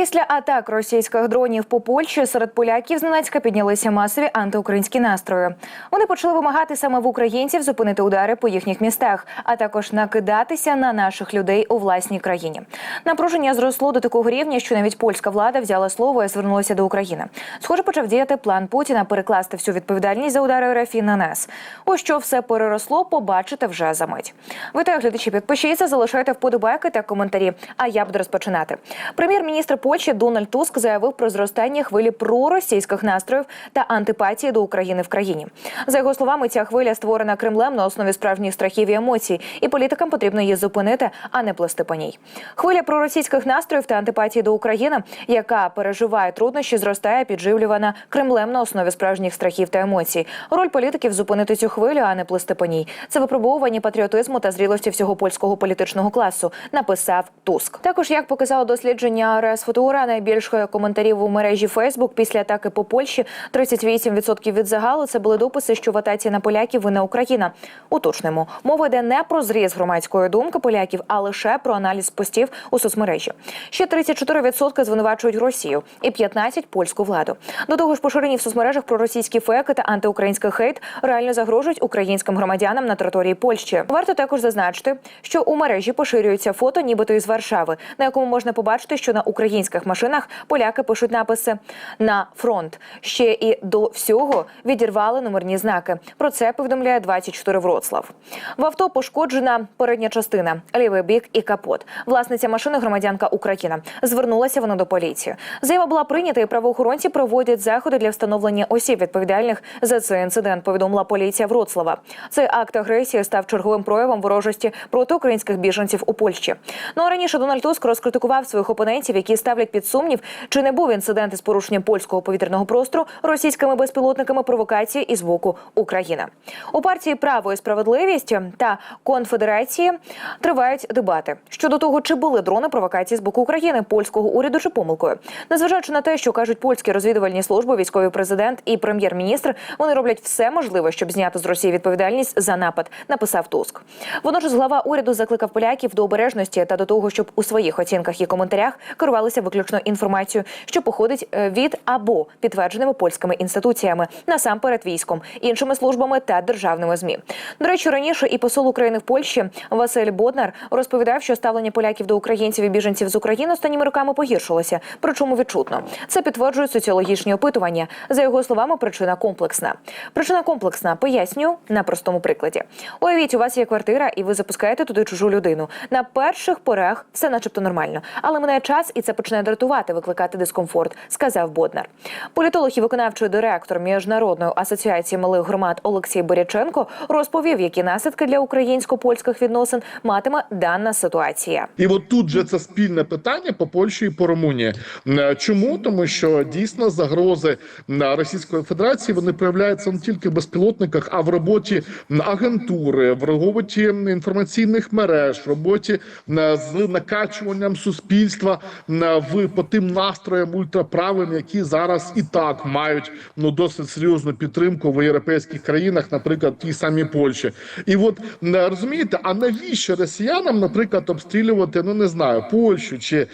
Після атак російських дронів по Польщі серед поляків зненацька піднялися масові антиукраїнські настрої. Вони почали вимагати саме в українців зупинити удари по їхніх містах, а також накидатися на наших людей у власній країні. Напруження зросло до такого рівня, що навіть польська влада взяла слово і звернулася до України. Схоже, почав діяти план Путіна перекласти всю відповідальність за удари РФ на НЕС. У що все переросло, побачите вже за мить. Вітаю глядачі, підпишіться, залишайте вподобайки та коментарі. А я буду розпочинати. Прем'єр-міністр Польщі Дональд Туск заявив про зростання хвилі проросійських настроїв та антипатії до України в країні. За його словами, ця хвиля створена Кремлем на основі справжніх страхів і емоцій, і політикам потрібно її зупинити, а не плести по ній. Хвиля проросійських настроїв та антипатії до України, яка переживає труднощі, зростає підживлювана Кремлем на основі справжніх страхів та емоцій. Роль політиків зупинити цю хвилю, а не плести по ній. Це випробовування патріотизму та зрілості всього польського політичного класу, написав Туск. Також як показало дослідження РС Футура, найбільше коментарів у мережі Фейсбук після атаки по Польщі 38% від загалу. Це були дописи, що в атаці на поляків вина Україна. Уточнимо, мова йде не про зріз громадської думки поляків, а лише про аналіз постів у соцмережі. Ще 34% звинувачують Росію і 15% – польську владу. До того ж, поширені в соцмережах проросійські фейки та антиукраїнський хейт реально загрожують українським громадянам на території Польщі. Варто також зазначити, що у мережі поширюється фото, нібито із Варшави, на якому можна побачити, що на українських машинах поляки пишуть написи на фронт. Ще і до всього відірвали номерні знаки. Про це повідомляє 24 Вроцлав. В авто пошкоджена передня частина, лівий бік і капот. Власниця машини громадянка Україна. Звернулася вона до поліції. Заява була прийнята, і правоохоронці проводять заходи для встановлення осіб відповідальних за цей інцидент. Повідомила поліція Вроцлава. Цей акт агресії став черговим проявом ворожості проти українських біженців у Польщі. Ну а раніше Дональд Туск розкритикував своїх опонентів, які ставлять під сумнів, чи не був інцидент із порушенням польського повітряного простору російськими безпілотниками провокації із боку України. У партії Право і справедливість та конфедерації тривають дебати щодо того, чи були дрони провокації з боку України, польського уряду чи помилкою. Незважаючи на те, що кажуть польські розвідувальні служби, військовий президент і прем'єр-міністр, вони роблять все можливе, щоб зняти з Росії відповідальність за напад. Написав Туск. Водночас глава уряду закликав поляків до обережності та до того, щоб у своїх оцінках і коментарях керувалися виключно інформацією, що походить е, від або підтвердженими польськими інституціями, насамперед військом, іншими службами та державними змі. До речі, раніше і посол України в Польщі Василь Боднар розповідав, що ставлення поляків до українців і біженців з України останніми роками погіршилося. Причому відчутно це підтверджують соціологічні опитування. За його словами, причина комплексна. Причина комплексна. Поясню на простому прикладі. Уявіть, у вас є квартира, і ви запускаєте туди чужу людину. На перших порах все, начебто, нормально, але минає час, і це почне дратувати, викликати дискомфорт, сказав Боднар. Політолог і виконавчий директор міжнародної асоціації малих громад Олексій Боряченко розповів, які наслідки для українсько-польських відносин матиме дана ситуація. І от тут же це спільне питання по Польщі і по Румунії. Е, Чому тому, що дійсно загрози на Російської Федерації вони проявляються не тільки в безпілотниках, а в роботі агентури, в роботі інформаційних мереж, в роботі е, з накачуванням суспільства е, в по тим настроям ультраправим, які зараз і так мають ну досить серйозну підтримку в європейських країнах, наприклад, тій самій Польщі. І от е, розумієте, а навіщо росіянам, наприклад, обстрілювати, ну не знаю, Польщу чи е,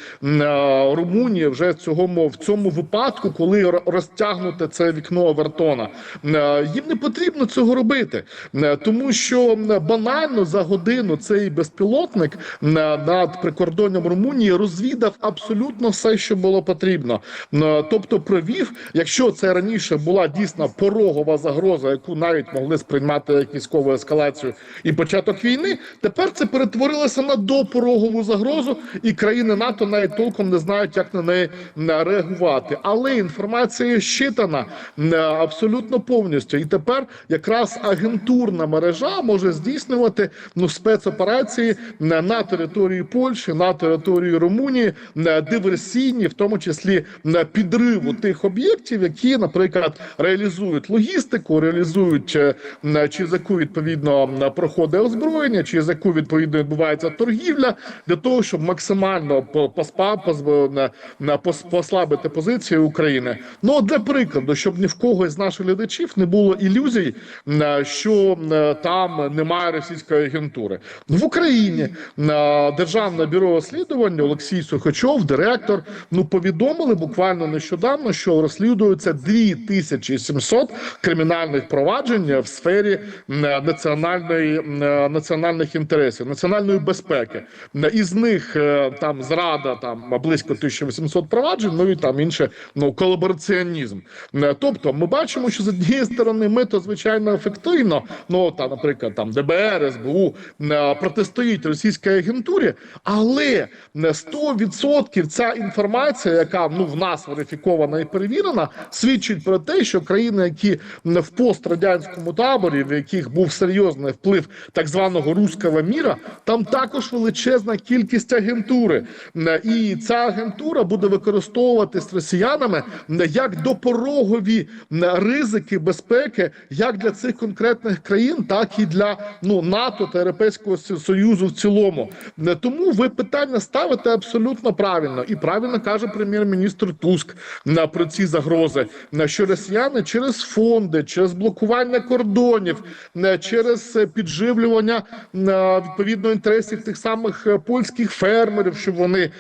Румунію вже цього в цьому випадку, коли ро- розтягнуте це вікно Овертона. Е, Їм не потрібно цього робити, Е, тому що банально за годину цей безпілотник м, над прикордонням Румунії розвідав абсолютно все, що було потрібно. Е, Тобто провів, якщо це раніше була дійсно порогова загроза, яку навіть могли сприймати як військову ескалацію і початок війни, тепер це перетворилося на допорогову загрозу, і країни НАТО навіть толком не знають, як на неї м, реагувати. Але інформація щитана м, абсолютно повністю. І тепер якраз агентурна мережа може здійснювати ну спецоперації на, території Польщі, на території Румунії, на диверсійні, в тому числі на підриву тих об'єктів, які, наприклад, реалізують логістику, реалізують е, чи з яку відповідно проходить озброєння, чи з яку відповідно відбувається торгівля, для того, щоб максимально по- поспа послабити позиції України. Ну для прикладу, щоб ні в кого з наших глядачів не було ілюзій, що там немає російської агентури в Україні. Державне бюро розслідування Олексій Сухачов, директор гендиректор ну повідомили буквально нещодавно, що розслідується 2700 кримінальних проваджень в сфері національної національних інтересів, національної безпеки. Із них е, там зрада там близько 1800 проваджень, ну і там інше ну колабораціонізм. Е, Тобто, ми бачимо, що з однієї сторони ми то звичайно ефективно. Ну та, наприклад, там ДБР, СБУ е, протистоїть російській агентурі, але 100% ця інформація, яка ну в нас верифікована і перевірена, свідчить про те, що країни, які в пострадянському таборі, в яких був серйозний вплив так званого руського міра, там також величезна кількість агентури, і ця агентура буде використовуватись росіянами як допорогові ризики безпеки, як для цих конкретних країн, так і для ну НАТО та Європейського Союзу в цілому. Тому ви питання ставите абсолютно правильно, і правильно каже прем'єр-міністр Туск на про ці загрози, на що росіяни через фонди, через блокування кордонів, е, через е, підживлювання е, відповідно інтересів тих самих е, польських фермерів, щоб вони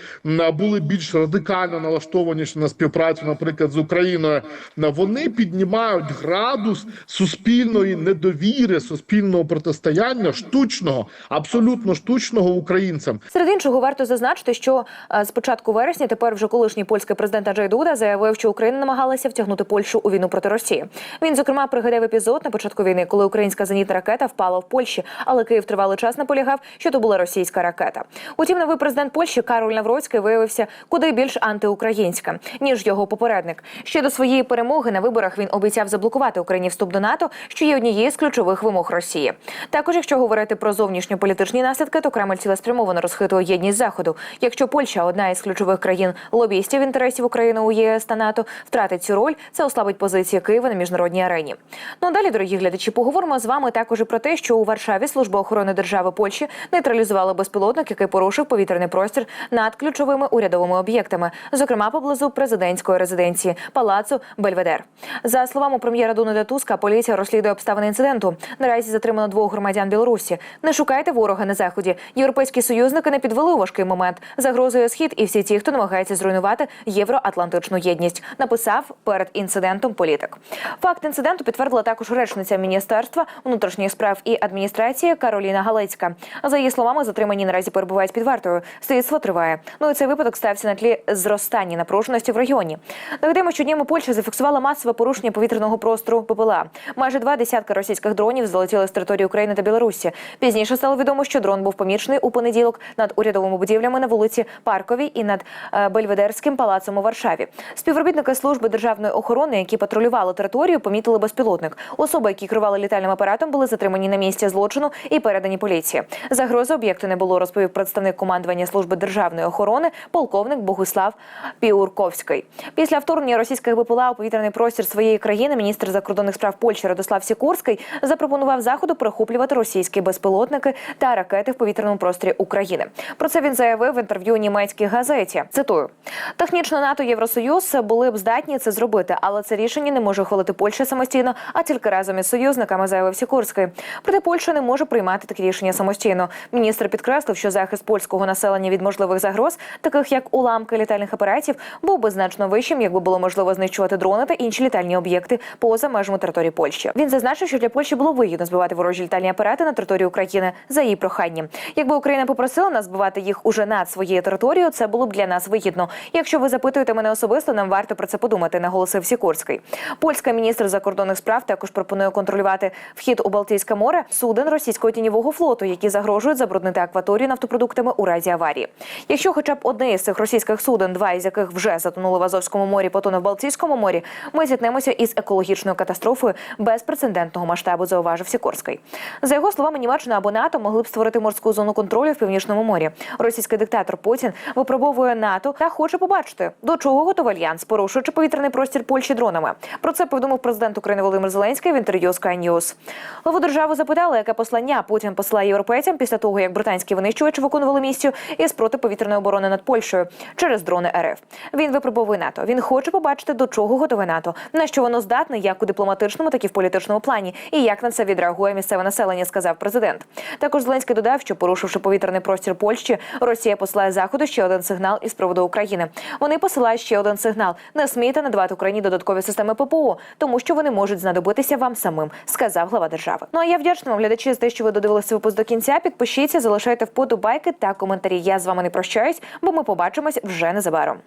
були більш радикально налаштовані на співпрацю, наприклад, з Україною. Е, Вони піднімають градус суспільної недовіри, суспільного протистояння штучного, абсолютно штучного українцям. Серед іншого варто зазначити, що е, з початку тепер вже колишній польський президент Аджей Дуда заявив, що Україна намагалася втягнути Польщу у війну проти Росії. Він зокрема пригадав епізод на початку війни, коли українська зенітна ракета впала в Польщі, але Київ тривалий час наполягав, що то була російська ракета. Утім, новий президент Польщі Кароль Навроцький виявився куди більш антиукраїнським, ніж його попередник. Ще до своєї перемоги на виборах він обіцяв заблокувати Україні вступ до НАТО, що є однією з ключових вимог Росії. Також, якщо говорити про зовнішньополітичні наслідки, то Кремль цілеспрямовано розхитує єдність заходу. Якщо Польща, одна із ключових країн лобістів інтересів України у ЄС та НАТО, втратить цю роль, це ослабить позиції Києва на міжнародній арені. Ну а далі, дорогі глядачі, поговоримо з вами також і про те, що у Варшаві служба охорони держави Польщі нейтралізувала безпілотник, який порушив повітряний простір над ключовими урядовими об'єктами, зокрема поблизу президентської резиденції палацу Бельведер. За словами прем'єра Дональда Туска, поліція розслідує обставини інциденту. Наразі затримано двох громадян Білорусі. Не шукайте ворога на заході. Європейські союзники не підвели у важкий момент. Загрозує схід і всі ті, хто намагається зруйнувати євроатлантичну єдність. Написав перед інцидентом політик. Факт інциденту підтвердила також речниця міністерства внутрішніх справ і адміністрації Кароліна Галецька. За її словами, затримані наразі перебувають під вартою. Слідство триває. Ну і цей випадок стався на тлі зростання напруженості в регіоні. Нагадаємо, що днями Польща зафіксувала масове порушення повітряного простору ППЛА. Майже два десятка російських дронів залетіли з території України та Білорусі. Пізніше стало відомо, що дрон був помічений у понеділок над урядовими будівлями на вулиці Парковій і над Бельведерським палацом у Варшаві. Співробітники служби державної охорони, які патрулювали територію, помітили безпілотник. Особи, які керували літальним апаратом, були затримані на місці злочину і передані поліції. Загрози об'єкту не було, розповів представник командування служби державної охорони, полковник Богуслав Піурковський. Після вторгнення російських БПЛА у повітряний простір своєї країни міністр закордонних справ Польщі Радослав Сікорський запропонував заходу перехоплювати російські безпілотники та ракети в повітряному просторі України. Про це він заявив в інтерв'ю німецькій газеті. Цитую: технічно НАТО Євросоюз були б здатні це зробити, але це рішення не може ухвалити Польща самостійно, а тільки разом із союзниками, заявив Сікорський. Проте Польща не може приймати такі рішення самостійно. Міністр підкреслив, що захист польського населення від можливих загроз, таких як уламки літальних апаратів, був би значно вищим, якби було можливо знищувати дрони та інші літальні об'єкти поза межами території Польщі. Він зазначив, що для Польщі було вигідно збивати ворожі літальні апарати на території України за її проханням. Якби Україна попросила нас збивати їх уже над своєю територією, це було б для нас вигідно. Якщо ви запитуєте мене особисто, нам варто про це подумати, наголосив Сікорський. Польська міністр закордонних справ також пропонує контролювати вхід у Балтійське море суден російського тіньового флоту, які загрожують забруднити акваторію нафтопродуктами у разі аварії. Якщо хоча б одне із цих російських суден, два із яких вже затонули в Азовському морі, потоне в Балтійському морі, ми зіткнемося із екологічною катастрофою безпрецедентного масштабу, зауважив Сікорський. За його словами, Німеччина або НАТО могли б створити морську зону контролю в північному морі. Російський диктатор Путін випробовує НАТО та хоче побачити, до чого готовий альянс, порушуючи повітряний простір Польщі дронами. Про це повідомив президент України Володимир Зеленський в інтерв'ю Sky News. Главу держави запитали, яке послання Путін посилає європейцям після того, як британські винищувачі виконували місію із протиповітряної оборони над Польщею через дрони РФ. Він випробовує НАТО. Він хоче побачити, до чого готове НАТО, на що воно здатне, як у дипломатичному, так і в політичному плані, і як на це відреагує місцеве населення, сказав президент. Також Зеленський додав, що порушивши повітряний простір Польщі, Росія посилає заходу ще один сигнал із приводу України. Вони посилають ще один сигнал: не смійте надавати Україні додаткові системи ППО, тому що вони можуть знадобитися вам самим, сказав глава держави. Ну а я вдячна вам глядачі за те, що ви додивилися випуск до кінця. Підпишіться, залишайте вподобайки та коментарі. Я з вами не прощаюсь, бо ми побачимось вже незабаром.